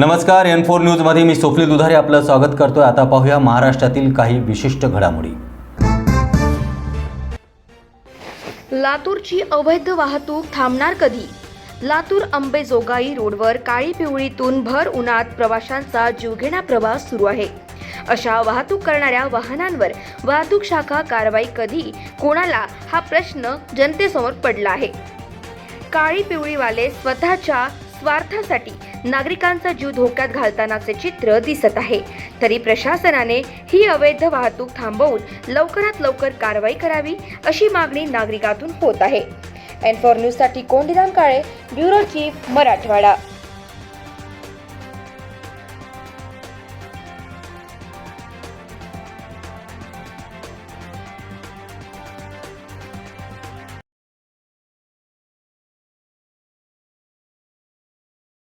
नमस्कार N four न्यूजमध्ये मी स्वप्नील दुधारे आपलं स्वागत करतोय. आता पाहूया महाराष्ट्रातील काही विशिष्ट घडामोडी. लातूरची अवैध वाहतूक थांबणार कधी? लातूर अंबेजोगाई रोडवर काळी पिवळीतून भर उन्हात प्रवाशांचा जीवघेणा प्रवास सुरू आहे. अशा वाहतूक करणाऱ्या वाहनांवर वाहतूक शाखा कारवाई कधी? कोणाला? हा प्रश्न जनतेसमोर पडला आहे. काळी पिवळीवाले स्वतःच्या स्वार्थासाठी नागरिकांचा जीव धोक्यात घालतानाचे चित्र दिसत आहे. तरी प्रशासनाने ही अवैध वाहतूक थांबवून लवकरात लवकर कारवाई करावी अशी मागणी नागरिकातून होत आहे. एन फॉर न्यूजसाठी कोंडीराम काळे ब्युरो चीफ मराठवाडा.